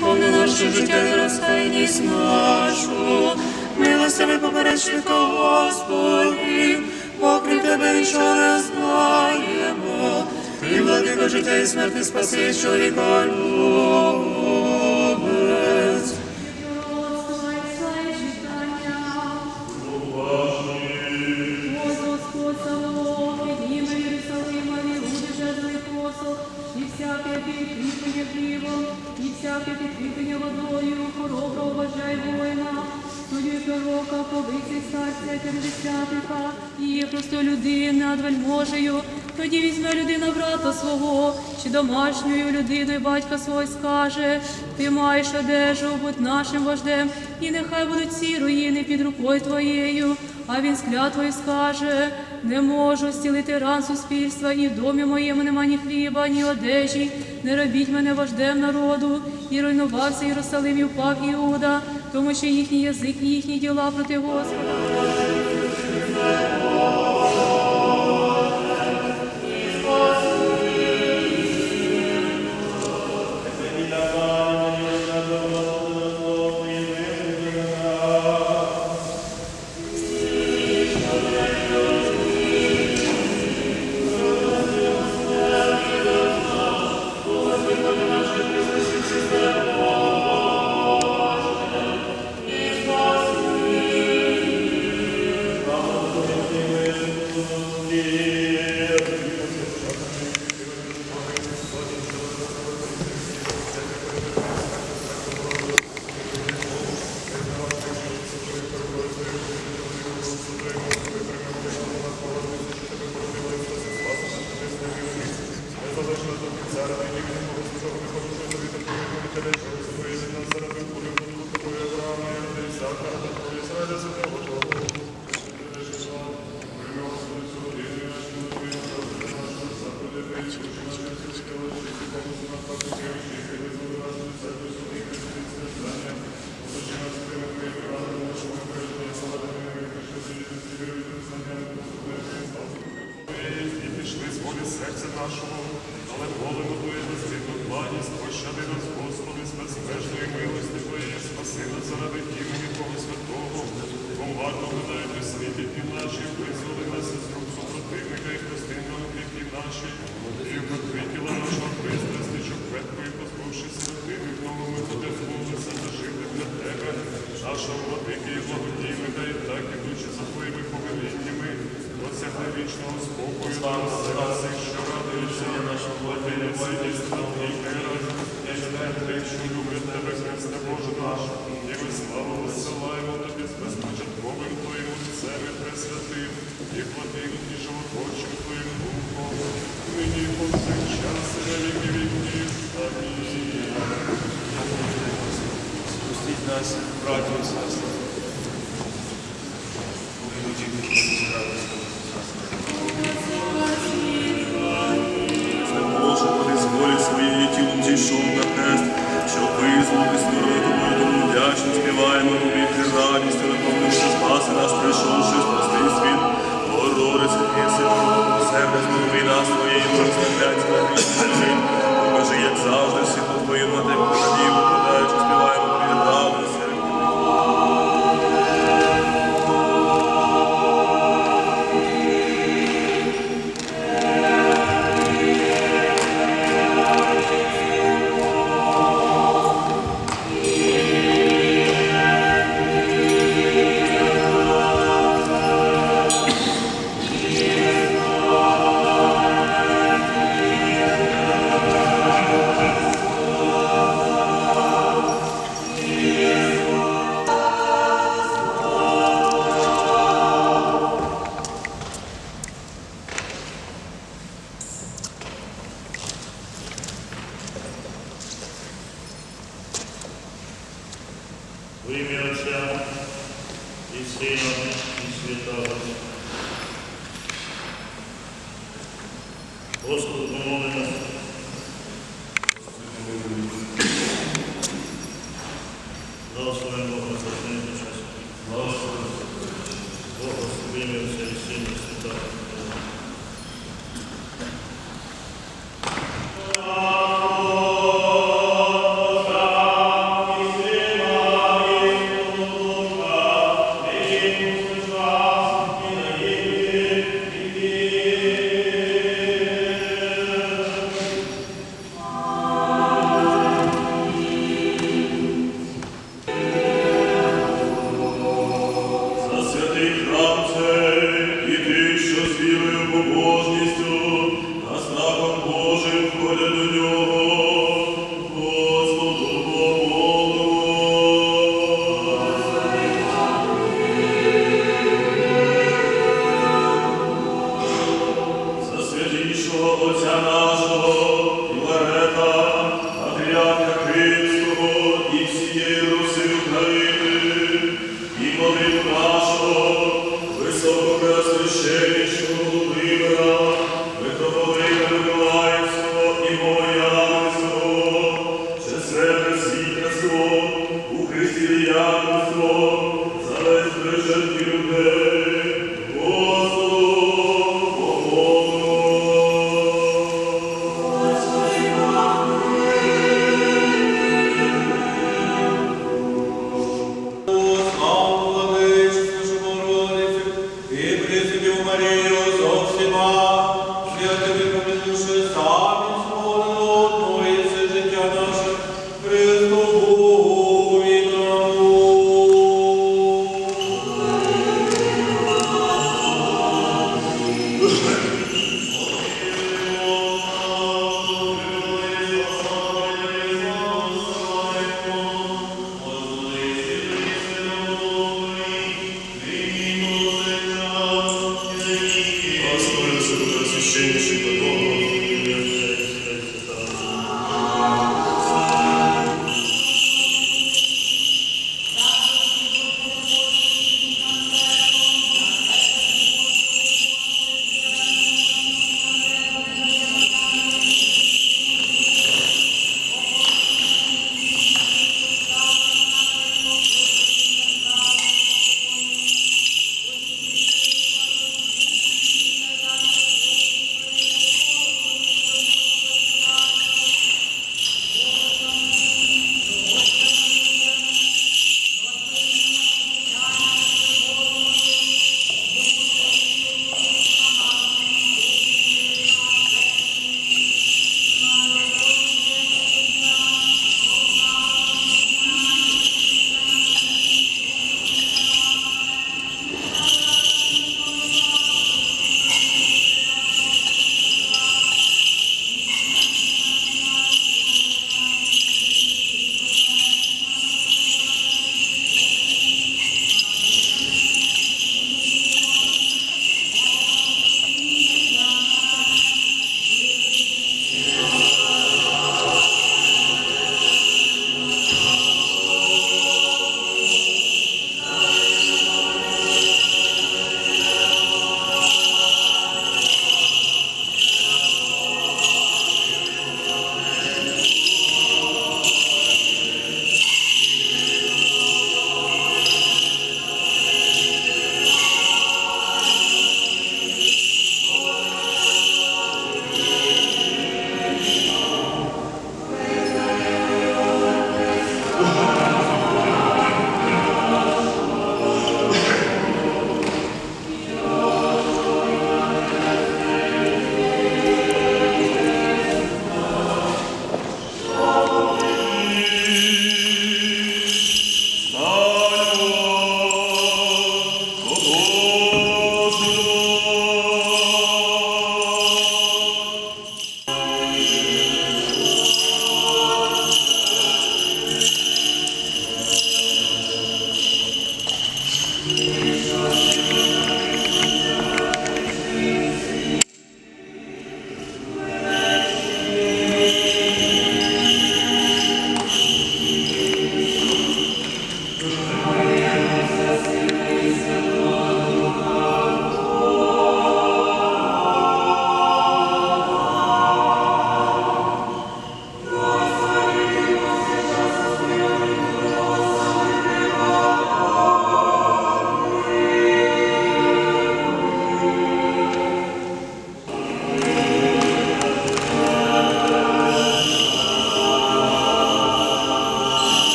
гріховне наше життя не розкаяні нашу. Милостивий поперед швидко, Господи, окрім тебе нічого не знаємо. Ти, владико життя і смерти, спаси чоловіка любець. Ось Господь всяке підкріплення водою, хоробро вважай воїна, Судю пророка, повиці старця п'ятдесятника, і є просто людина над вельможею, тоді візьме людина брата свого, чи домашньою людиною батька свого скаже, ти маєш одежу, будь нашим вождем, і нехай будуть ці руїни під рукою твоєю. А він з клятвою скаже, не можу зцілити ран суспільства, ні в домі моєму нема ні хліба, ні одежі, не робіть мене вождем народу, і руйнувався Єрусалим, і впав Іуда, тому що їхній язик і їхні діла проти Господа. Що Тебе, Христе Боже наш, і ми славу висилаємо Тобі з безпочатковим Твоїм Отцем і Пресвятим, і владим, і животворчим Твоїм Духом, нині і повсякчас, і на віки віків. Амінь. Спустіть нас, браті і сестри. В ім'я Отця і Сина, і Святого. Господу помолимось. Благословен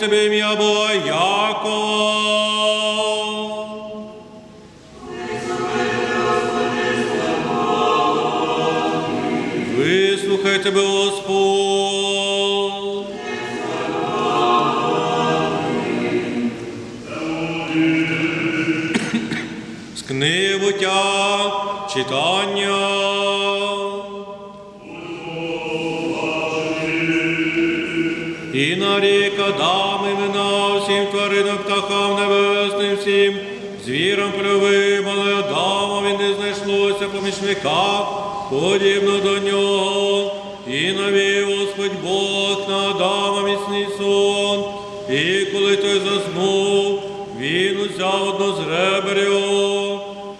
тебе ім'я Бога Якова. Вислухай тебе, Господь. З книги буття читання. Адам імена всім тваринам птахам небесним всім, звірам польовим, але Адамові не знайшлося помічника, подібно до нього. І навів Господь Бог на Адама міцний сон. І коли той заснув, він узяв одну з ребер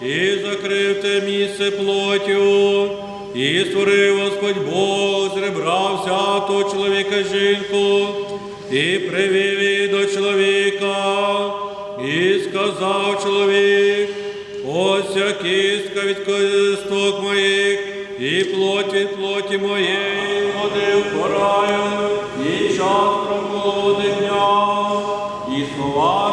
і закрив те місце плотю. І створив Господь Бог з ребра взятого чоловіка жінку, і привів її до чоловіка, і сказав чоловік, ось я кістка від кісток моїх, і плоть від плоті моєї ходив по раю, і час пробуди дня, і сховався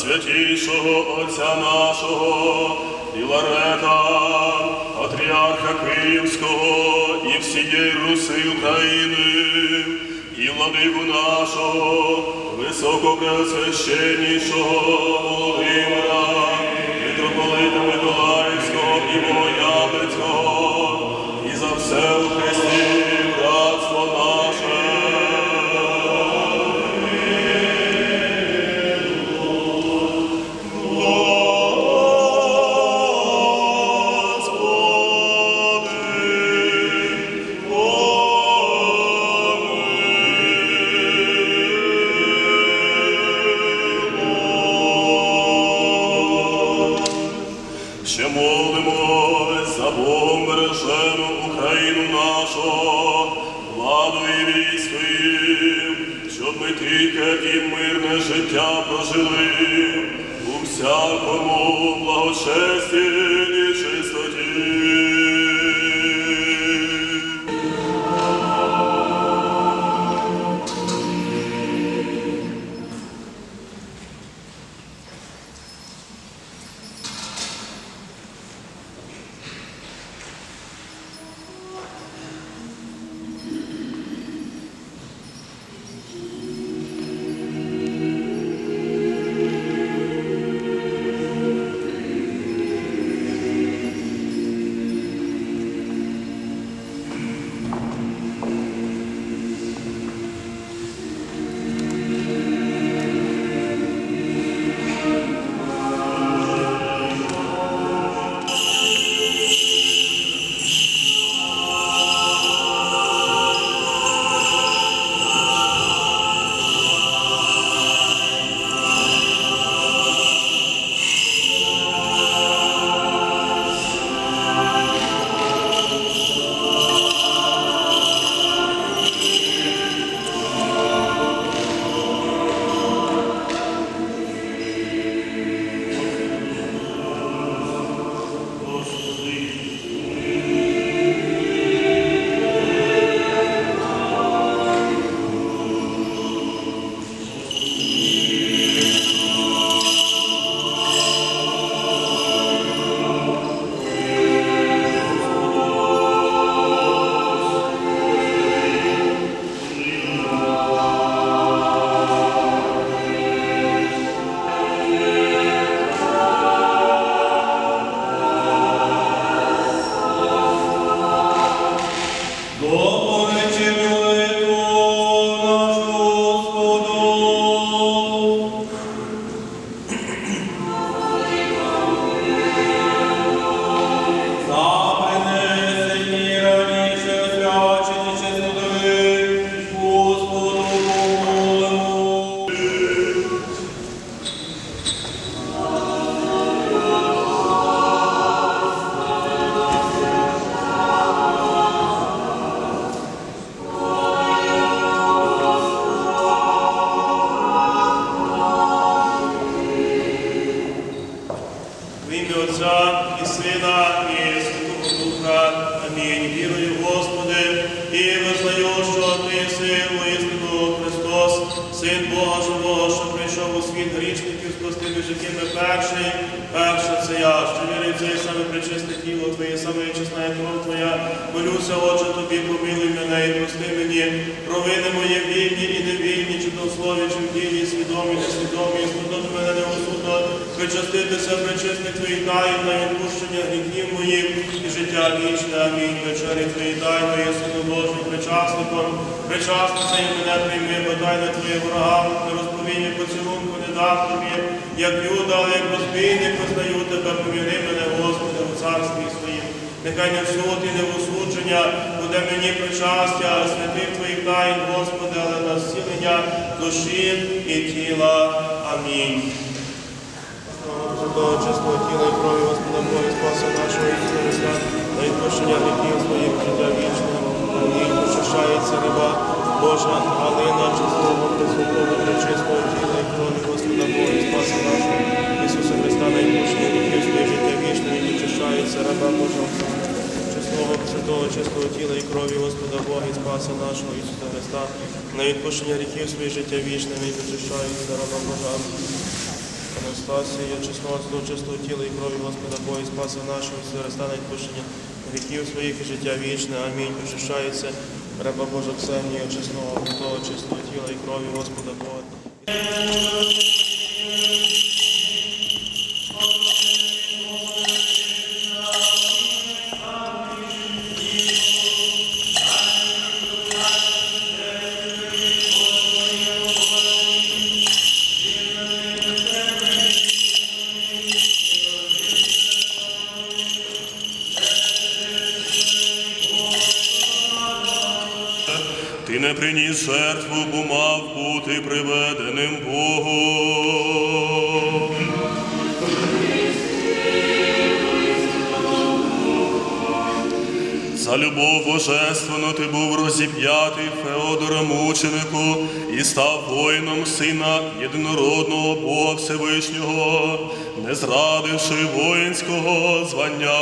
святішого Отця нашого Філарета, патріарха Київського і всієї Руси України, і владику нашого, високопреосвященнішого ім'я Отця і Сина, і Святого Духа. Амінь. Вірую, Господи, і визнаю, що Ти син воістину Христос, Син Бога живого, що прийшов у світ грішників з простими життями перший. Перше це я, що вірить в це саме причисте тіло Твоє, саме чесна кров Твоя. Молюся, Отче, Тобі, помилуй мене і прости мені, провини мої вільні і невільні, чи то в слові, чи в ділі, свідомі, несвідомі, сподоби мене не осудно, причаститися причисних Твоїх таїн на відпущення гріхів моїх і життя вічне. Амінь. Вечері Твої тайної, Сину Божий, причасником, причасниця і мене прийми, бо тайне Твоє ворогам, не розповіння поцілунку не дам Тобі, як юда, але як розбійник, визнаю Тебе, поміни мене, Господи, у царстві своїм. Нехай не в суд і не в осудження буде мені причастя святих Твоїх таїн, Господи, але на зцілення душі і тіла. Амінь. Святого чистого тіла і крові Господа Бога, і спаси нашого Ісуса Христа, на відпущення гріхів своїх життя вічне. Амінь. Очищається риба Божа, Галина, чистого, пресвятого, пречистого тіла і крові Господа Бога, і спаси нашого Ісуса Христа, на відпущення гріхів своїх життя вічне. І очищається раба Божа. Чесного, святого, чистого тіла і крові Господа Бога і Спаса нашого Ісуса Христа, на відпущення гріхів своїх життя вічне, і очищається раба Божа. Анастасія, чесного, святого, чистого тіла і крові Господа Бога і Спаса нашого Ісуса стане відпущення гріхів своїх і життя вічне. Амінь. Очищається раба Божа Ксенія, чесного, святого, чистого тіла і крові Господа Бога. За любов божественну ти був розіп'ятий Феодора мученику і став воїном сина єдинородного Бога Всевишнього, не зрадивши воїнського звання.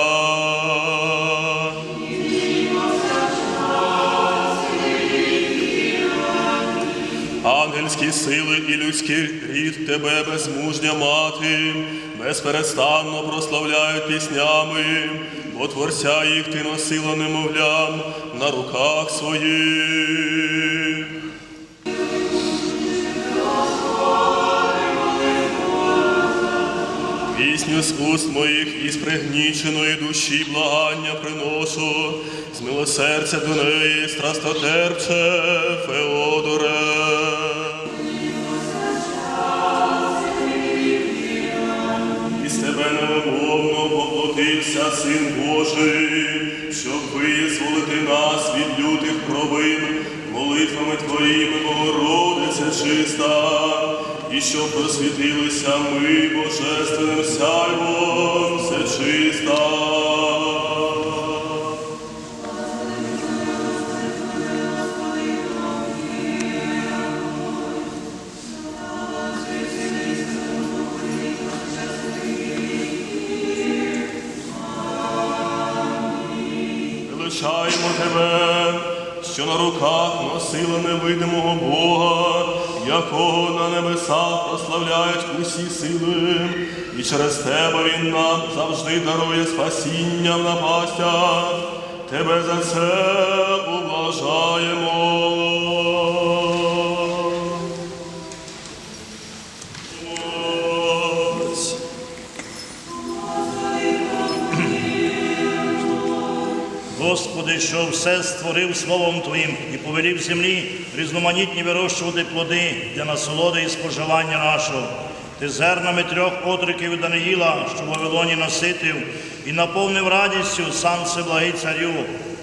Ангельські сили і людський рід тебе безмужня мати, безперестанно прославляють піснями, бо творця їх ти носила немовлям на руках своїх. Пісню з уст моїх із пригніченої душі благання приношу, з милосердя до неї страстотерпче Феодоре. Із тебе невимовно поплотився Син Божий, щоб визволити нас від лютих провин, молитвами Твоїми, Богородице чиста, і щоб просвітилися ми божественним сяйвом всечиста. Величаємо тебе, що на руках носила невидимого Бога, якого на небесах прославляють усі сили, і через тебе Він нам завжди дарує спасіння в напастях. Тебе за це уважаємо. Господи, що все створив Словом Твоїм і повелів землі різноманітні вирощувати плоди для насолоди і споживання нашого. Ти зернами трьох отроків від Даниїла, що в Вавилоні наситив, і наповнив радістю сам Всеблагий царю,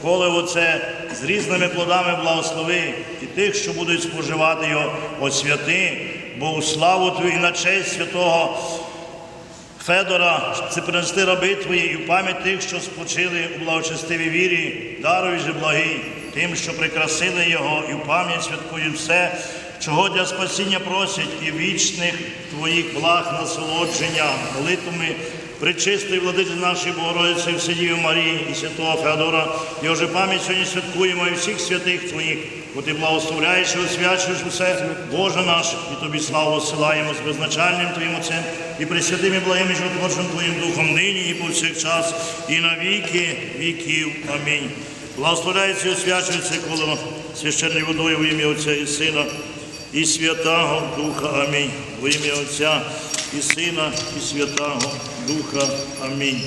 коли оце з різними плодами благослови і тих, що будуть споживати його, освяти, бо у славу Твою і на честь святого Федора, це принести раби твої і в пам'ять тих, що спочили у благочестивій вірі, даруй же благий, тим, що прикрасили його, і в пам'ять святкують все, чого для спасіння просять, і вічних твоїх благ насолодження, молитвами причистої владиці нашої Богородиці, Вседіві Марії і святого Феодора, і вже пам'ять сьогодні святкуємо і всіх святих твоїх, бо ти благословляєш і освячуєш усе, Боже наш, і тобі славу осилаємо з безначальним Твоїм Отцем і пресвятим і благим і животворчим Твоїм Духом нині і повсякчас, і на віки віків. Амінь. Благословляється і освячується коло священною водою в ім'я Отця і Сина, і Святого Духа. Амінь. Во ім'я Отця і Сина, і Святого Духа. Амінь.